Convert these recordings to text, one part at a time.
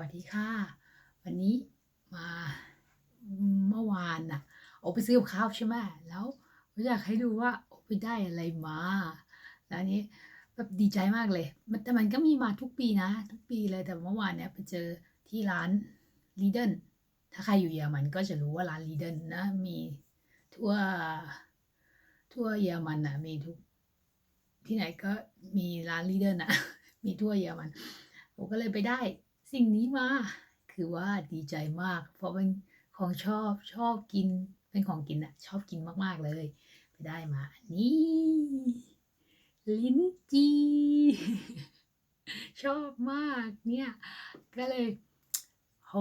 วัสดีค่ะ วันนี้มาเมื่อวานน่ะโอไปซื้อข้าวใช่ไหมแล้วอยากให้ดูว่าโอไปได้อะไรมาแล้วนนี้แบบดีใจมากเลย มันแต่มันก็มีมาทุกปีนะ ทุกปีเลยแต่เมื่อวานเนี้ยไปเจอที่ร้านลีเดนถ้าใครอยู่เยอรมันก็จะรู้ว่าร้านลีเดนนะมีทั่วทั่วเยอรมันนะมีทุกที่ไหนก็มีร้านลีเดนนะมีทั่วเยอรมันผมก็เลยไปได้ สิ่งนี้มา คือว่าดีใจมาก เพราะเป็นของชอบชอบกิน เป็นของกินอะชอบกินมาก ๆ เลย ไปได้มาอันี่ลิ้นจีชอบมากเนี่ย ก็เลย โห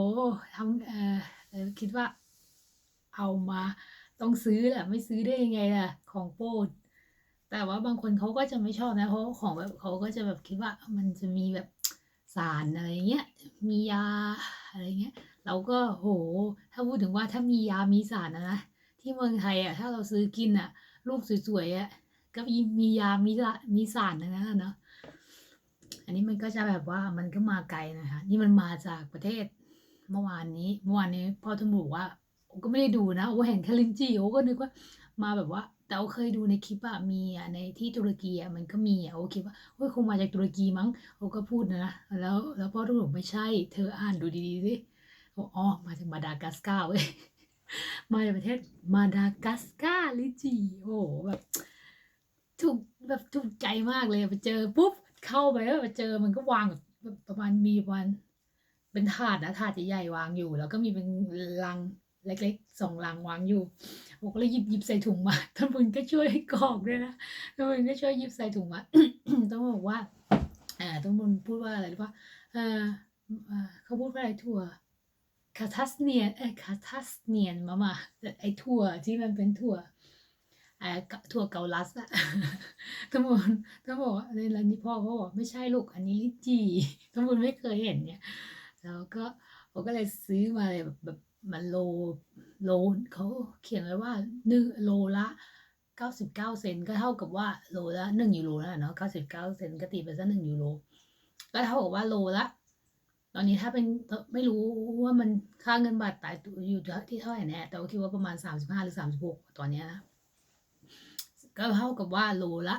ทำเออเออคิดว่า เอามาต้องซื้อแหละไม่ซื้อได้ยังไงล่ะ ของโปรดแต่ว่าบางคนเขาก็จะไม่ชอบนะเพราะว่าของแบบเขาก็จะแบบคิดว่ามันจะมีแบบ สารอะไรเงี้ย มียาอะไรเงี้ย เราก็โห ถ้าพูดถึงว่าถ้ามียามีสารนะนะที่เมืองไทยอะถ้าเราซื้อกินอะลูกสวยๆอะก็มียามีละมีสารนั้นะเนาะอันนี้มันก็จะแบบว่ามันก็มาไกลนะคะ นี่มันมาจากประเทศเมื่อวานนี้ เมื่อวานนี้พ่อตำรวจว่าก็ไม่ได้ดูนะโอ้เห็นแค่ลิ้นจี่โอ้ก็นึกว่ามาแบบว่า แต่โอ้เคยดูในคลิปอะมีอะในที่ตุรกีอะมันก็มีอะโอ้คิดว่าเฮ้ยคงมาจากตุรกีมั้งโอ้ก็พูดนะแล้วแล้วพ่อตำรวจไม่ใช่ เธออ่านดูดีๆสิโอ้อ๋อมาจากมาดากัสการ์เว้ยมาจากประเทศมาดากัสการ์ลิจีโอ้แบบถูกแบบถูกใจมากเลยไปเจอปุ๊บเข้าไปแล้วไปเจอมันก็วางแบบประมาณมีประมาณเป็นถาดนะถาดใหญ่ๆวางอยู่ แล้วก็มีเป็นลังเล็กๆสองลังวางอยู่ ผมก็เลยหยิบหยิบใส่ถุงมาท่านบุญก็ช่วยกรอกด้วยนะท่านบุญก็ช่วยหยิบใส่ถุงมาต้องบอกว่าอ่าต้องบุญพูดว่าอะไรหรือว่าเออเอ่อเขาพูดว่าอะไรถั่วคาทัสเนียนเอ้คาทัสเนียนมามาไอถั่วที่มันเป็นถั่วอ่าถั่วเกาลัสอะทั้งหมดทั้งหมดในร้านนี้พ่อเขาบอกไม่ใช่ลูกอันนี้ลิจี่ทั้งหมดไม่เคยเห็นเนี่ย แล้วก็ผมก็เลยซื้อมาเลยแบบ มันโลโลเขาเขียนไว้ว่าหนึ่งโลละเก้าสิบเก้าเซนก็เท่ากับว่าโลละหนึ่งยูโรแล้วเนาะเก้าสิบเก้าเซนก็ตีไปซะหนึ่งยูโรก็เท่ากับว่าโลละตอนนี้ถ้าเป็นไม่รู้ว่ามันค่าเงินบาทตายอยู่ที่เท่าไหร่แน่แต่ว่าคิดว่าประมาณสามสิบห้าหรือสามสิบหกตอนนี้นะก็เท่ากับว่าโลละ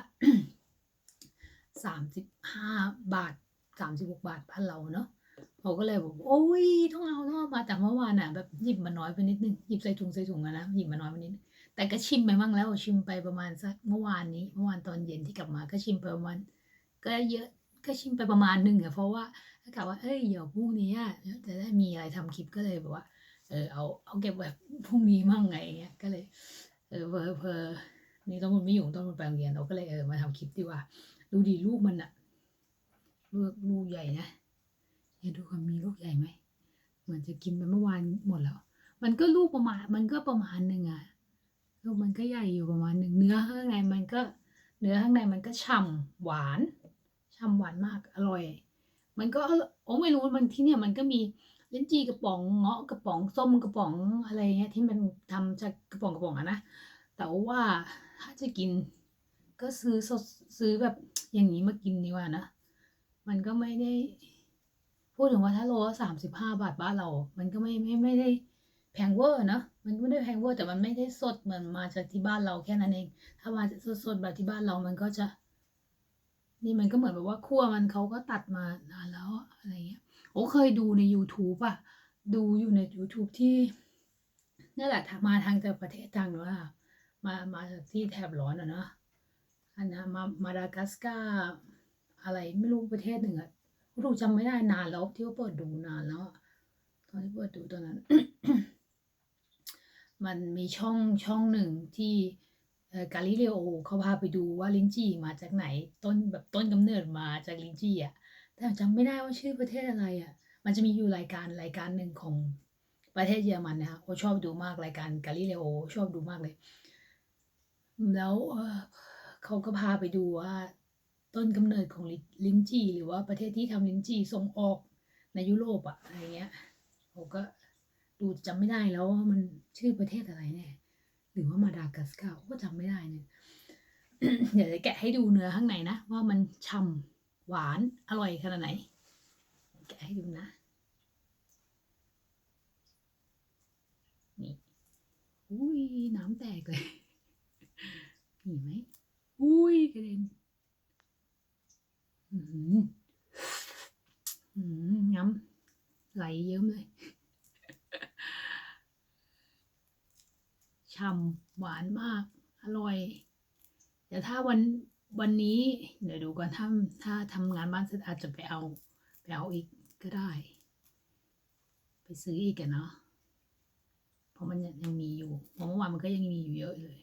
สามสิบห้าบาทสามสิบหกบาทพันเราเนาะ เขาก็เลยบอกโอ้ยต้องเอาต้องเอามาแต่เมื่อวานอะแบบหยิบมาน้อยไปนิดนึงหยิบใส่ถุงใส่ถุงอะนะหยิบมาน้อยไปนิดนึงแต่ก็ชิมไปบ้างแล้วชิมไปประมาณสักเมื่อวานนี้เมื่อวานตอนเย็นที่กลับมาก็ชิมไปประมาณก็เยอะก็ชิมไปประมาณหนึ่งอะเพราะว่ากะว่าเอ้ยเดี๋ยวพรุ่งนี้อะจะได้มีอะไรทำคลิปก็เลยแบบว่า เออเอาเอาเก็บแบบพรุ่งนี้มั่งไงเงี้ยก็เลย เออเพอเพอนี่ต้องมันไม่อยู่ต้องมันไปโรงเรียนเราก็เลยเออมาทำคลิปดีกว่า ดูดีลูกมันอะลูกลูกใหญ่นะ เนี่ยดูความมีลูกใหญ่ไหมเหมือนจะกินไปเมื่อวานหมดแล้ว มันก็ลูกประมาณ มันก็ประมาณหนึ่งอะลูกมันก็ใหญ่อยู่ประมาณหนึ่งเนื้อข้างในมันก็เนื้อข้างในมันก็ฉ่ำหวานฉ่ำหวานมากอร่อย มันก็โอ้ไม่รู้มันที่เนี่ยมันก็มีลิ้นจี่กระป๋องเงาะกระป๋องส้มกระป๋องอะไรเงี้ยที่มันทำจากกระป๋องกระป๋องอะนะแต่ว่าถ้าจะกิน ก็ซื้อสดซื้อแบบอย่างนี้มากินดีกว่านะ มันก็ไม่ได้ พูดถึงว่าถ้าโลสามสิบห้าบาทบ้านเรา มันก็ไม่ไม่ไม่ได้แพงเวอร์นะมันไม่ได้แพงเวอร์แต่มันไม่ได้สดเหมือนมาจากที่บ้านเราแค่นั้นเอง ถ้ามาสดสดแบบที่บ้านเรามันก็จะ นี่มันก็เหมือนแบบว่าคั่วมันเขาก็ตัดมานานแล้วอะไรเงี้ยโอ้เคยดูใน YouTube อะดูอยู่ใน YouTube ที่นั่แหละมาทางจากประเทศทางนู้นอะมามาจากที่แถบร้อนอะเนาะอันนะมามาดากัสการ์อะไรไม่รู้ประเทศหนึ่งอะ รู้จำไม่ได้นานแล้วที่ว่าเปิดดูนานแล้วตอนที่เปิดดูตอนนั้น มันมีช่องช่องหนึ่งที่กาลิเลโอเขาพาไปดูว่าลินจี้มาจากไหน ต้นแบบต้นกำเนิดมาจากลินจี้อะแต่จำไม่ได้ว่าชื่อประเทศอะไรอะ มันจะมีอยู่รายการรายการหนึ่งของประเทศเยอรมันนะคะโอชอบดูมากรายการกาลิเลโอชอบดูมากเลย แล้วเขาก็พาไปดูว่า ต้นกำเนิดของลิ้นจี่หรือว่าประเทศที่ทำลิ้นจี่ส่งออกในยุโรปอะอะไรเงี้ยผมก็ดูจำไม่ได้แล้วว่ามันชื่อประเทศอะไรเนี่ยหรือว่ามาดากัสการ์ก็จำไม่ได้เนี่ยเดี๋ยวจะแกะให้ดูเนื้อข้างในนะ ว่ามันฉ่าหวานอร่อยขนาดไหน แกะให้ดูนะ นี่อุ้ยน้ำแตกเลย นี่ไหมอุ้ยกระเด็น ไหลเยิ้มเลยฉ่ำหวานมาก อร่อยแต่ถ้าวันวันนี้ เดี๋ยวดูก่อนถ้าถ้าทำงานบ้านเสร็จอาจจะไปเอา ไปเอาอีกก็ได้ ไปซื้ออีกอะเนาะเพราะมันยังยังมีอยู่เพราะเมื่อวานมันก็ยังมีอยู่เยอะเลย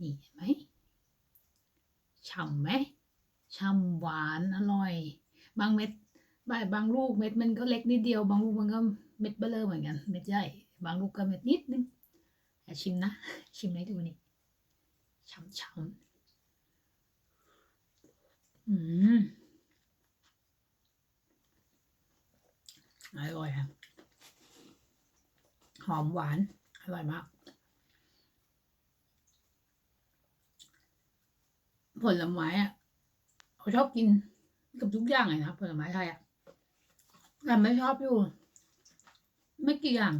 นี่เห็นไหมฉ่ำไหมฉ่ำหวานอร่อย บางเม็ด บาบางลูกเม็ดมันก็เล็กนิดเดียว บางลูกมันก็เม็ดเบลอเหมือนกัน เม็ดใหญ่ บางลูกก็เม็ดนิดนึงอชิมนะ ชิมให้ดูนี่ฉ่ำฉ่ำอืมอร่อยค่ะหอมหวาน อร่อยมาก ผลไม้อะเขาชอบกินกับทุกอย่างเลยนะผลไม้ไทยอะ แต่ไม่ชอบอยู่ ไม่กี่อย่าง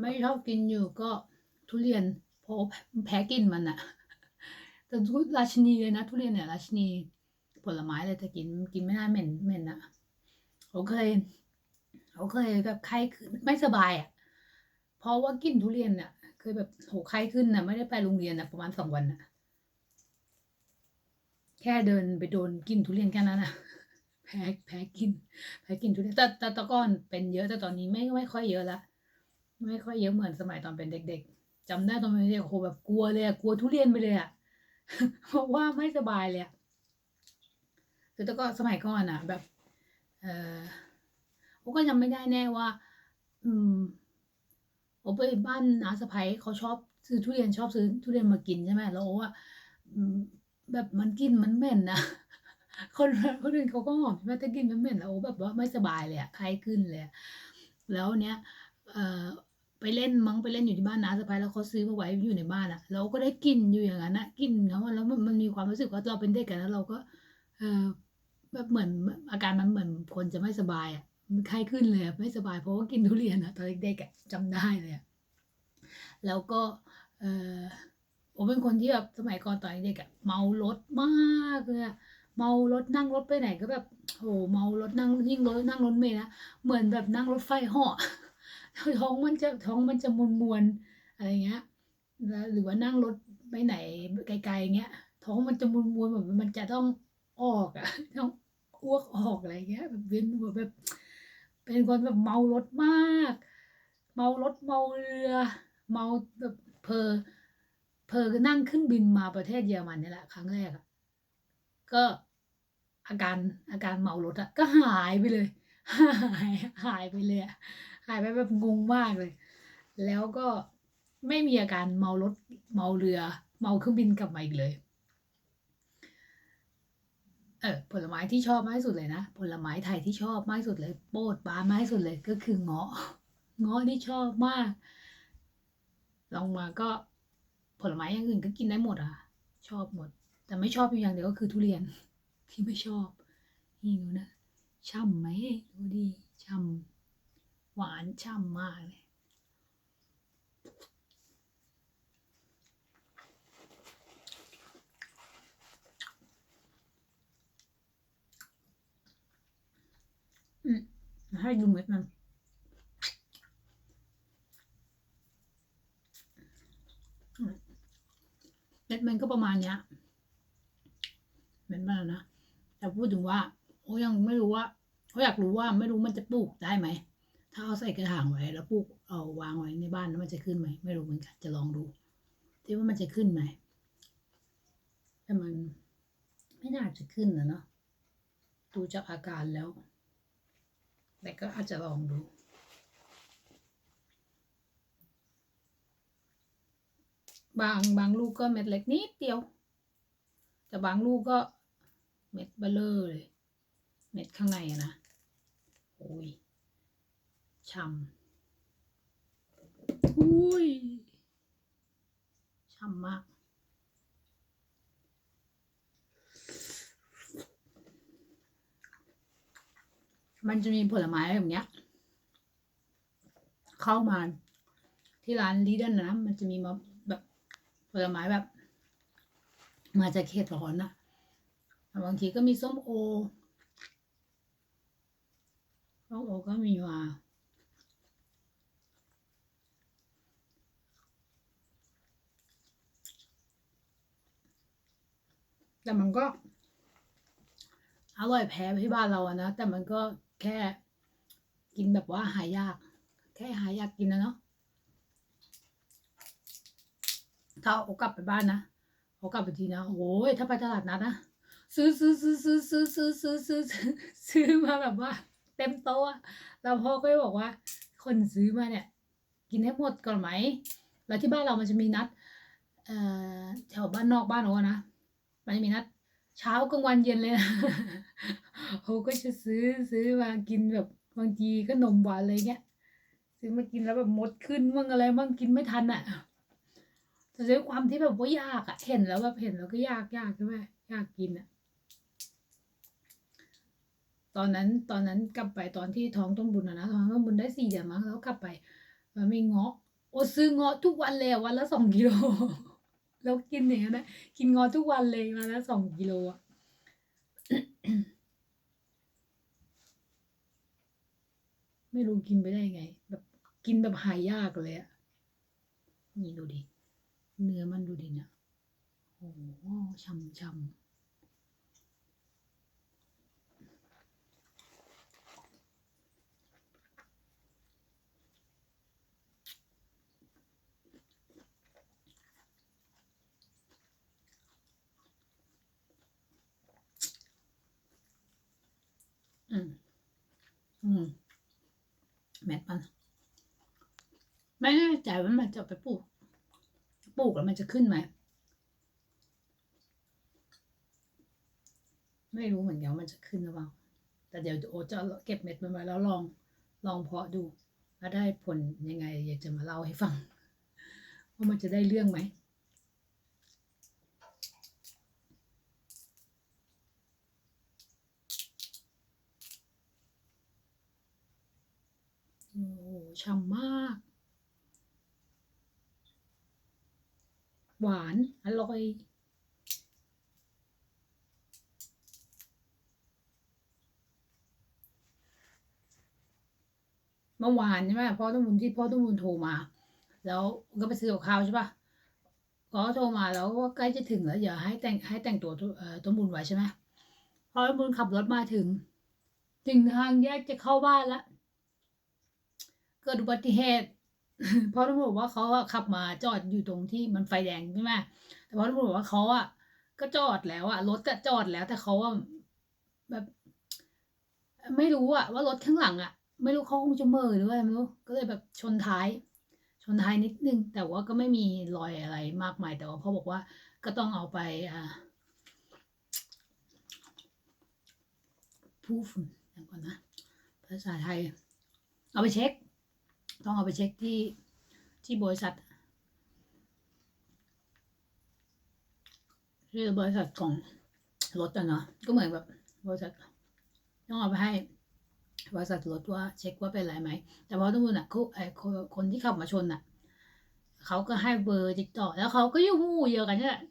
ไม่ชอบกินอยู่ก็ทุเรียนเพราะแพ้กินมันอะแต่ทุราชินีเลยนะ ทุเรียนเนี่ยราชินีผลไม้เลยแต่กินกินไม่ได้เหม็นเหม็นอะเขาเคยเขาเคยแบบไข้ขึ้นไม่สบายอะเพราะว่ากินทุเรียนเนี่ยเคยแบบโหไข้ขึ้นนะไม่ได้ไปโรงเรียนนะประมาณสองวันอะแค่เดินไปโดนกินทุเรียนแค่นั้นอะ แพ้แพ้กินแพ้กินทุเรียนแต่แต่ตะก้อนเป็นเยอะแต่ตอนนี้ไม่ไม่ค่อยเยอะละไม่ค่อยเยอะเหมือนสมัยตอนเป็นเด็ก ๆจำได้ตอนเป็นเด็กโหแบบกลัวเลยกลัวทุเรียนไปเลยอะเพราะว่าไม่สบายเลยคือต่ก็สมัยก่อนอะแบบ เออผมก็จำไม่ได้แน่ว่า อืมผมไปบ้านน้าสะพ้ยเขาชอบซื้อทุเรียนชอบซื้อทุเรียนมากินใช่ไหมแล้วโอ้ว่าแบบมันกินมันเหม็นนะ คนคนอื่นเขาก็หอมใช่ไหมแต่กลินมันเหม็นแล้วโอ้แบบว่าไม่สบายเลยอะไข้ขึ้นเลยอะแล้วเนี้ยเอ่อไปเล่นมั้งไปเล่นอยู่ที่บ้านน้าสะพ้ายแล้วเขาซื้อมาไว้อยู่ในบ้านอะเราก็ได้กินอยู่อย่างนั้นนะกินเขาอะแล้วมันมีความรู้สึกว่าเราเป็นเด็กกันแล้วเราก็ เออแบบเหมือนอาการมันเหมือนคนจะไม่สบายอะไข้ขึ้นเลยไม่สบายเพราะว่ากินทุเรียนอะตอนเด็กๆจำได้เลยแล้วก็ เออผมเป็นคนที่แบบสมัยก่อนตอนเด็กอะเมารถมากเลยอะ เมารถนั่งรถไปไหนก็แบบโหเมารถนั่งยิ่งรถนั่งรถเมล์นะเหมือนแบบนั่งรถไฟหาะท้องมันจะท้องมันจะมวนมวนอะไรเงี้ยแล้วหรือว่านั่งรถไปไหนไกลๆเงี้ยท้องมันจะมวนมวนแบบมันจะต้องออกอะต้องอ้วกออกอะไรเงี้ยแบบเวียนหัวแบบ เป็นคนแบบเมารถมาก เมารถเมาเรือ เมาแบบเพอเพอนั่งขึ้นบินมาประเทศเยอรมันนี่แหละครั้งแรกอะก็ อาการอาการเมารถอะก็หายไปเลย หายหายไปเลยอะหายไปแบบงงมากเลย แล้วก็ไม่มีอาการเมารถเมาเรือ เมาเครื่องบินกลับมาอีกเลย เออผลไม้ที่ชอบมากที่สุดเลยนะผลไม้ไทยที่ชอบมากที่สุดเลย โปดปรานมากที่สุดเลยก็คือเงาะเงาะที่ชอบมาก ลองมาก็ผลไม้อย่างอื่นก็กินได้หมดอะ ชอบหมด แต่ไม่ชอบอยู่อย่างเดียวก็คือทุเรียน ที่ไม่ชอบ นี่ดูนะช่ำไหมดูดีช่ำหวานช่ำมากเลยอืมให้ดูเม็ดมันเม็ดมันก็ประมาณเนี้ยเม็ดมันอะนะ แต่ พูดถึงว่าโอ้ยังไม่รู้ว่าเขาอยากรู้ว่าไม่รู้มันจะปลูกได้ไหม ถ้าเอาใส่กระถางไว้แล้วปลูกเอาวางไว้ในบ้านแล้วมันจะขึ้นไหมไม่รู้เหมือนกันจะลองดูที่ว่ามันจะขึ้นไหมแต่มันไม่น่าจะขึ้นนะเนาะดูจากอาการแล้ว แต่ก็อาจจะลองดูบางบางลูกก็เม็ดเล็กนิดเดียว แต่บางลูกก็ เม็ดเบลอเลย เม็ดข้างในอะนะโอ้ยช่ำอุ้ยช่ำมาก มันจะมีผลไม้แบบเนี้ย เข้ามาที่ร้านลีเดนนะ มันจะมีมาแบบผลไม้แบบ มาจากเขตร้อนนะ บางทีก็มีส้มโอส้มโอก็มีมาแต่มันก็ อร่อยแพ้ที่บ้านเราอะนะ แต่มันก็แค่กินแบบว่าหายาก แค่หายากกินนะเนาะถ้าเอากลับไปบ้านนะเอากลับไปทีนะโอ้ยถ้าไปตลาดนัดนะ ซื้อซื้อซื้อซื้อซื้อซื้อซื้อซื้อซื้อมาแบบว่า เต็มโต๊ะแล้วพ่อก็บอกว่า คนซื้อมาเนี่ย กินให้หมดก่อนไหม แล้วที่บ้านเรามันจะมีนัดเอ่อแถวบ้านนอกบ้านโอ้นะมันจะมีนัด เช้ากลางวันเย็นเลยนะโอก็จะซื้อซื้อมากินแบบบางทีก็นมหวานอะไรเงี้ยซื้อมากินแล้วแบบมดขึ้นมั่งอะไรมั่งกินไม่ทันอะแต่ด้วยความที่แบบว่ายากอะเห็นแล้วแบบเห็นแล้วก็ยากยากใช่ไหมยากกินอะ ตอนนั้นตอนนั้นกลับไปตอนที่ท้องต้นบุญอะนะท้องต้นบุญได้สี่เดือนมั้งแล้วกลับไปมันมีเงาะโอซื้อเงาะทุกวันเลยวันละสองกิโลแล้วกินอย่างนั้นนะกินเงาะทุกวันเลยวันละสองกิโลอะไม่รู้กินไปได้ไง แบบกินแบบหายากเลยอะนี่ดูดิ เนื้อมันดูดิเนี่ยโอ้ช่ำช่ำอืม อืม แมทมัน ไม่แน่ใจว่ามันจะไปปลูก ปลูกแล้วมันจะขึ้นไหม ไม่รู้เหมือนกันว่ามันจะขึ้นหรือเปล่า แต่เดี๋ยวโอจะเก็บเม็ดมันไว้แล้วลองลองเพาะดูถ้าได้ผลยังไงอยากจะมาเล่าให้ฟัง ว่ามันจะได้เรื่องไหม โอ้โห ฉ่ำมาก หวานอร่อยเมื่อวานใช่ไหมพ่อต้องบุญที่พ่อต้องบุญโทรมา แล้วก็ไปซื้อกับข้าวใช่ปะก็โทรมาแล้วว่าใกล้จะถึงแล้วอย่าให้แต่งให้แต่งตัวเอ่อต้นบุญไว้ใช่ไหมพอต้นบุญขับรถมาถึง ถึงทางแยกจะเข้าบ้านแล้ว เกิดอุบัติเหตุเพราะตำรวจบอกว่าเขาอะขับมาจอดอยู่ตรงที่มันไฟแดงใช่ไหมแต่เพราะตำรวจบอกว่าเขาอะก็จอดแล้วอะรถก็จอดแล้ว แต่เขาอะแบบ ไม่รู้อะว่ารถข้างหลังอะไม่รู้เขาคงจะเม่อหรือว่าอะไรไม่รู้ก็เลยแบบชนท้าย ชนท้ายนิดนึง แต่ว่าก็ไม่มีรอยอะไรมากมายแต่ว่าพ่อบอกว่าก็ต้องเอาไปอ่าพูฟอย่างก่อนนะภาษาไทย เอาไปเช็ค ต้องเอาไปเช็คที่ที่บริษัทที่บริษัทของรถอะเนาะก็เหมือนแบบบริษัทต้องเอาไปให้บริษัทรถว่าเช็คว่าเป็นอะไรไหม แต่พอทุกคนอะเขาไอ้คนที่ขับมาชนอะเขาก็ให้เบอร์ติดต่อ แล้วเขาก็ยู่หมู่เดียวกันเนี่แหละ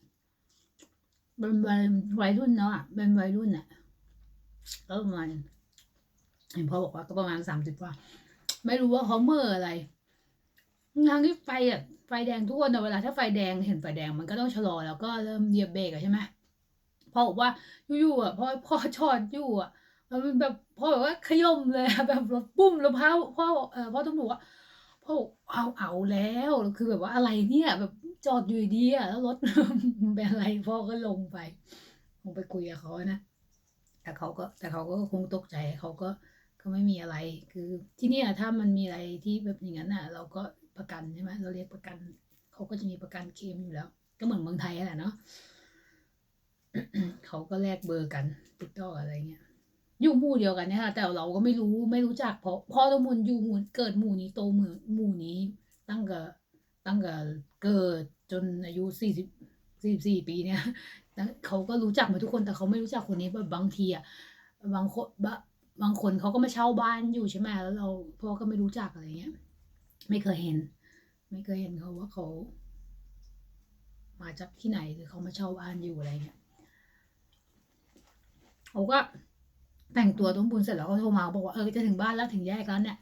เป็นวัยรุ่นเนาะเป็นวัยรุ่นอะก็ประมาณเห็นพ่อบอกว่าก็ประมาณสามสิบกว่า ไม่รู้ว่าเขาเมื่ออะไรทางที่ไฟอะไฟแดงทุกคนอะเวลาถ้าไฟแดงเห็นไฟแดงมันก็ต้องชะลอแล้วก็เริ่มเหยียบเบรกอะใช่ไหมพ่อบอกว่าอยู่ๆอะพ่อพ่อชอดอยู่อะมันแบบพ่อแบบว่าขย่มเลยแบบรถปุ้มแล้วพ่อพ่อเออพ่อต้องบอกว่าพ่อเอาเอาแล้วคือแบบว่าอะไรเนี่ย แบบจอดอยู่ดีๆอะแล้วรถเป็นอะไรพ่อก็ลงไป ลงไปคุยกับเขานะแต่เขาก็แต่เขาก็คงตกใจเขาก็ ก็ไม่มีอะไร คือที่นี่ถ้ามันมีอะไรที่แบบอย่างนั้นอะ เราก็ประกันใช่ไหมเราเรียกประกันเขาก็จะมีประกันเคมอยู่แล้ว ก็เหมือนเมืองไทยแหละเนาะเขาก็แลกเบอร์กันติดต่ออะไรเงี้ยอยู่หมู่เดียวกันเนี่ยค่ะแต่เราก็ไม่รู้ไม่รู้จักเพราะพ่อตะมุนอยู่หมู่เกิดหมู่นี้โตหมู่หมู่นี้ ตั้งแต่ตั้งแต่เกิดจนอายุสี่สิบสี่สี่ปีเนี่ยเขาก็รู้จักหมดทุกคนแต่เขาไม่รู้จักคนนี้แบบบางทีอะบางคน บางคนเขาก็มาเช่าบ้านอยู่ใช่ไหมแล้วเราพ่อก็ไม่รู้จักอะไรเงี้ย ไม่เคยเห็น ไม่เคยเห็นเขาว่าเขามาจากที่ไหนหรือเขามาเช่าบ้านอยู่อะไรเงี้ยเขาก็แต่งตัวต้มบุญเสร็จแล้วก็โทรมาบอกว่าเออจะถึงบ้านแล้วถึงแยกแล้วเนี่ย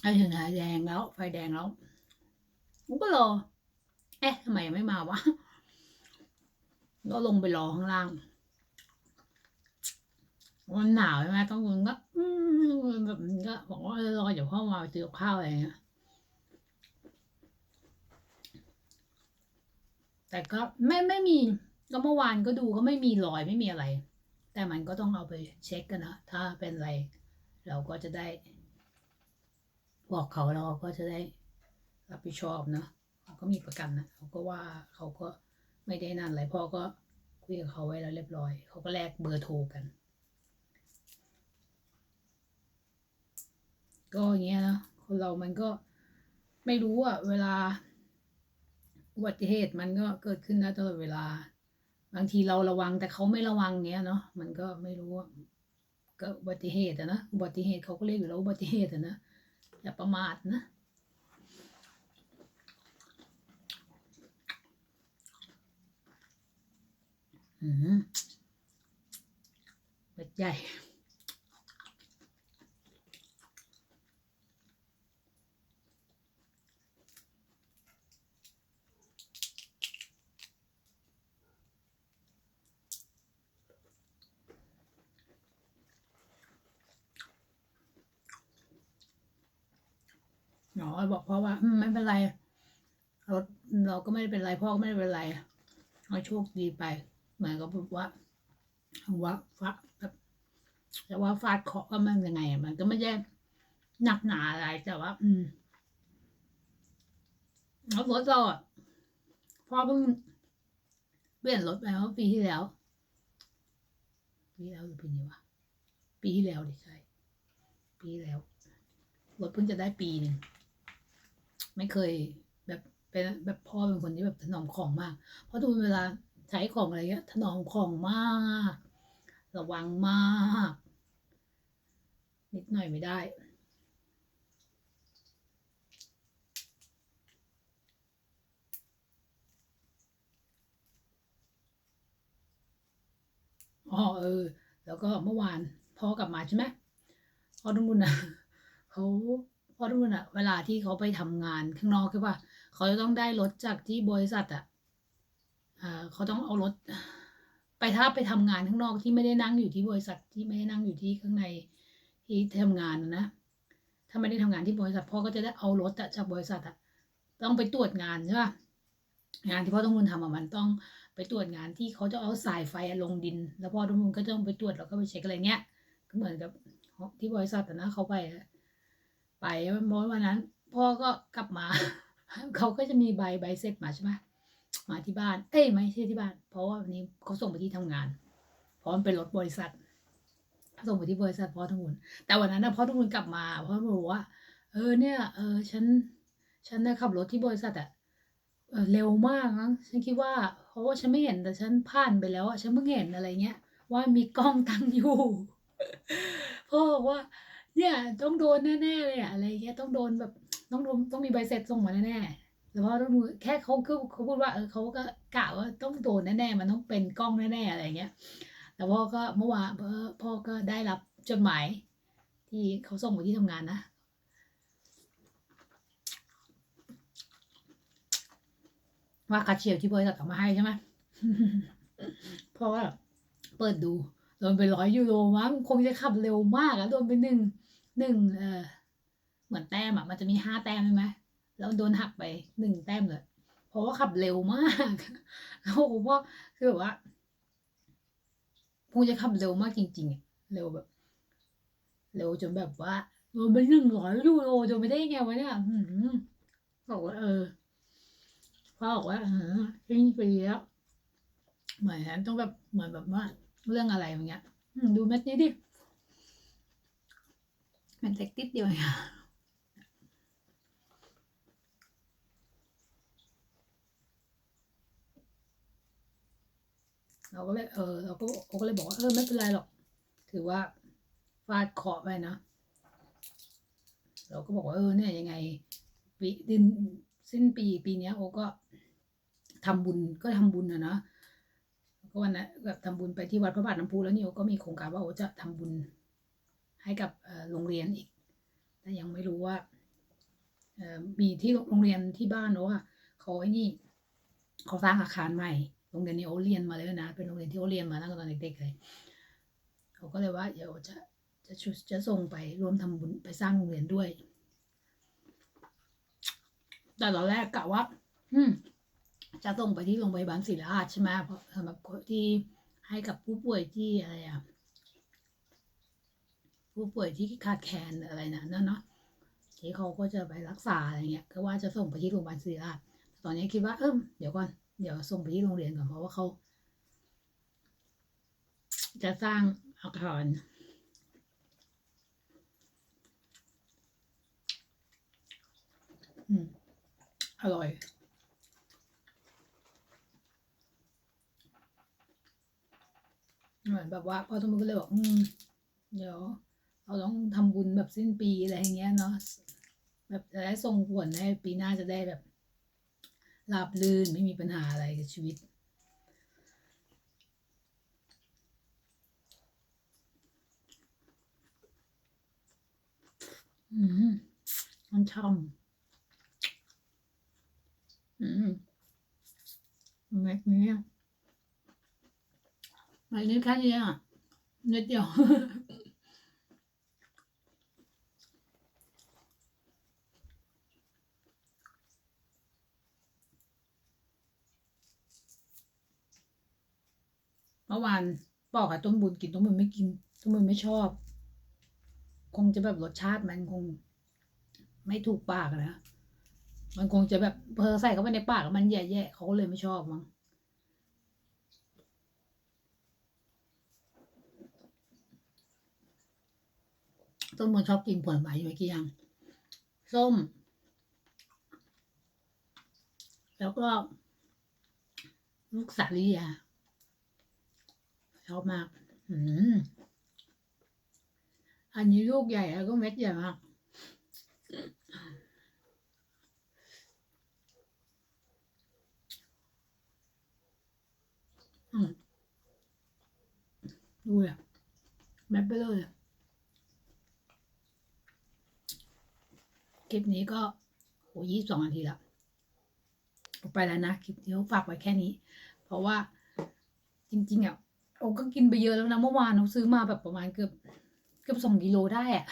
ไอ้ถึงไฟแดงแล้ว ไฟแดงแล้วกูก็รอ เอ๊ะทำไมไม่มาวะก็ลงไปรอข้างล่าง มันหนาวใช่ไหมต้องคุณก็แบบมันก็บอกว่าเออรอเดี๋ยวพ่อมาซื้อข้าวอะไรเงี้ยแต่ก็ไม่ไม่มีก็เมื่อวานก็ดูก็ไม่มีรอยไม่มีอะไร แต่มันก็ต้องเอาไปเช็คกันนะถ้าเป็นอะไร เราก็จะได้ บอกเขาเราก็จะได้รับผิดชอบเนะเขาก็มีประกันนะเขาก็ว่าเขาก็ไม่ได้นั่นอะไรพ่อก็คุยกับเขาไว้แล้วเรียบร้อย เขาก็แลกเบอร์โทรกัน ก็อย่างเงี้ยนะคนเรามันก็ไม่รู้อะเวลาอุบัติเหตุมันก็เกิดขึ้นได้ตลอดเวลา บางทีเราระวังแต่เขาไม่ระวังเงี้ยเนาะมันก็ไม่รู้ก็อุบัติเหตุอะนะอุบัติเหตุเขาก็เรียกอยู่แล้วอุบัติเหตุอะนะอย่าประมาทนะอืมเบ็ดใหญ่ หมอบอกพ่อว่าไม่เป็นไรรถเราก็ไม่ได้เป็นไรพ่อก็ไม่ได้เป็นไรเอาโชคดีไปเหมือนกับว่าว่าฟ้าแบบแต่ว่าฟาดเคาะก็มันยังไง มันก็ไม่ได้หนักหนาอะไรแต่ว่า อืมแล้วรถเราอะพ่อเพิ่งเปลี่ยนรถไปเมื่อปีที่แล้ว ปีแล้วหรือปีนี้วะปีที่แล้วดิใช่ปีที่แล้วรถเพิ่งจะได้ปีหนึ่ง ไม่เคยแบบเป็นแบบพ่อเป็นคนที่แบบถนอมของมาก เพราะทุกเวลาใช้ของอะไรเงี้ยถนอมของมาก ระวังมาก นิดหน่อยไม่ได้อ๋อเออ แล้วก็เมื่อวานพ่อกลับมาใช่ไหมพ่อทุกคนนะเขา พ่อทุกคนอะเวลาที่เขาไปทำงานข้างนอกใช่ป่ะเขาจะต้องได้รถจากที่บริษัทอะอ่าเขาต้องเอารถ ไปถ้าไปทำงานข้างนอกที่ไม่ได้นั่งอยู่ที่บริษัทที่ไม่ได้นั่งอยู่ที่ข้างในที่ทำงานนะถ้าไม่ได้ทำงานที่บริษัทพ่อก็จะได้เอารถจากบริษัทอะต้องไปตรวจงานใช่ป่ะงานที่พ่อต้องมุนทำอะมันต้องไปตรวจงานที่เขาจะเอาสายไฟลงดิน แล้วพ่อต้องมุนก็ต้องไปตรวจแล้วก็ไปเช็คอะไรเงี้ยก็เหมือนกับที่บริษัทนะเขาไปอะ ไปเมื่อวันนั้น พ่อก็กลับมา เขาก็จะมีใบใบเสร็จมาใช่ไหมมาที่บ้าน เอ้ยไม่ใช่ที่บ้าน เพราะว่าวันนี้เขาส่งไปที่ทำงาน พราะมันเป็นรถบริษัทส่งไปที่บริษัทพ่อทั้งหมดแต่วันนั้นนะพ่อทุกคนกลับมาพ่อบอกว่า เออเนี่ยเออฉัน ฉันได้ขับรถที่บริษัทอะเออเร็วมากนะฉันคิดว่า เพราะว่าฉันไม่เห็นแต่ฉันผ่านไปแล้วอะฉันเพิ่งเห็นอะไรเงี้ย ว่ามีกล้องตั้งอยู่พ่อบอกว่า เนี่ยต้องโดนแน่ๆเลยอะอะไรเงี้ยต้องโดนแบบต้องโดนต้องมีใบเสร็จส่งมาแน่ๆแล้วพอต้องดูแค่เขาคือเขาพูดว่าเออเขาก็กะว่าต้องโดนแน่ๆมันต้องเป็นกล้องแน่ๆอะไรเงี้ย แต่พ่อก็เมื่อวานพ่อก็ได้รับจดหมาย ที่เขาส่งมาที่ทำงานนะว่าคาเชียวที่บริษัทเอามาให้ใช่ไหมเพราะว่าเปิดดูโดนไปร้อยยูโรมั้งคงจะขับเร็วมากอะโดนไปหนึ่ง หนึ่งเออ เหมือนแต้มอะ มันจะมีห้าแต้มใช่ไหมแล้วโดนหักไปหนึ่งแต้มเลย เพราะว่าขับเร็วมากแล้วผมว่าคือแบบว่าคงจะขับเร็วมากจริงๆ เร็วแบบ เร็วจนแบบว่าโดนไปหนึ่งร้อยยูโรโดนไปได้ไงวะเนี่ยบอกว่าเออพ่อบอกว่าเออทิ้งไปแล้วเหมือนต้องแบบเหมือนแบบว่าเรื่องอะไรอย่างเงี้ยดูเม็ดนี้ดิ ม็ดเล็กติดเดียวเองอะเราก็เลยเออเราก็เราก็เลยบอกว่าเออไม่เป็นไรหรอก ถือว่าฟาดเคราะไปนะ เราก็บอกว่าเออเนี่ยยังไงปีดินสิ้นปีปีเนี้ยโอก็ทำบุญก็ทำบุญนะเนาะก็วันนั้นแบบทำบุญไปที่วัดพระบาทน้ำพุแล้วนี่โอก็มีโครงการว่าโอจะทำบุญ ให้กับโรงเรียนอีก แต่ยังไม่รู้ว่ามีที่โรงเรียนที่บ้านโออะเขาไอ้นี่เขาสร้างอาคารใหม่ โรงเรียนนี้โอเรียนมาเลยนะ เป็นโรงเรียนที่โอเรียนมาตั้งแต่ตอนเด็กๆเลย เขาก็เลยว่าเดี๋ยวจะจะชุจะส่งไปร่วมทำบุญไปสร้างโรงเรียนด้วย แต่ตอนแรกกะว่า อืม จะส่งไปที่โรงพยาบาลศิริราชใช่ไหมเพราะสำหรับที่ให้กับผู้ป่วยที่อะไรอะ ผู้ป่วยที่ขาดแคลนอะไรนะนั่นเนาะที่เขาก็จะไปรักษาอะไรเงี้ยก็ว่าจะส่งไปที่โรงพยาบาลศิริราชตอนนี้คิดว่าเออเดี๋ยวก่อนเดี๋ยวส่งไปที่โรงเรียนก่อนเพราะว่าเขาจะสร้างอาคารอืมอร่อย เหมือนแบบว่าพ่อสมุนก็เลยบอกอืม เดี๋ยว เราต้องทำบุญแบบสิ้นปีอะไรอย่างเงี้ยเนาะแบบจะได้ส่งผลให้ปีหน้าจะได้แบบราบรื่นไม่มีปัญหาอะไรกับชีวิต อืมมันช่ำอืมแม็กนี้อะแม็กนี้แค่นี้อะนิดเดียว เมื่อวานบอกกับต้นบุญกินต้นบุญไม่กินต้นบุญไม่ชอบ คงจะแบบรสชาติมันคง ไม่ถูกปากนะมันคงจะแบบเพอใส่เข้าไปในปากมันแย่ๆเขาก็เลยไม่ชอบมั้งต้นบุญชอบกินผลไม้อยู่เมื่อกี้ยังส้ม แล้วก็ลูกสาลีอะ ชอบมาก อืมอันนี้ลูกใหญ่แล้วก็เม็ดใหญ่มากอืมดูอะแมปไปเลยคลิปนี้ก็โหยี่สองนาทีละไปแล้วนะ คลิปนี้ฝากไว้แค่นี้ เพราะว่าจริงๆอะ โอ้ก็กินไปเยอะแล้วนะเมื่อวานเราซื้อมาแบบประมาณเกือบเกือบสองกิโลได้อะ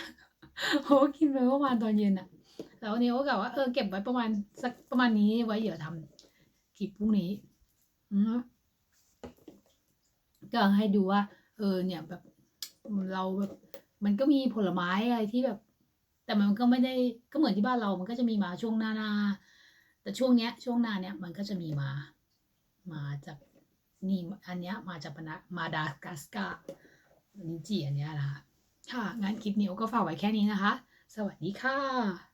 โอ้กินไปเมื่อวานตอนเย็นอะแล้ววันนี้โอ้กะว่าเออเก็บไว้ประมาณสักประมาณนี้ไว้เดี๋ยวทำคลิปพรุ่งนี้ก็ให้ดูว่า เออ เนี่ยแบบเราแบบมันก็มีผลไม้อะไรที่แบบ แต่มันก็ไม่ได้ก็เหมือนที่บ้านเรา มันก็จะมีมาช่วงหน้าหน้าแต่ช่วงเนี้ย ช่วงหน้าเนี้ยมันก็จะมีมา มาจาก นี่อันเนี้ยมาจากปนะมาดากัสกาลินจีอันเนี้ยนะคะค่ะงั้นคลิปนี้ก็ฝากไว้แค่นี้นะคะ สวัสดีค่ะ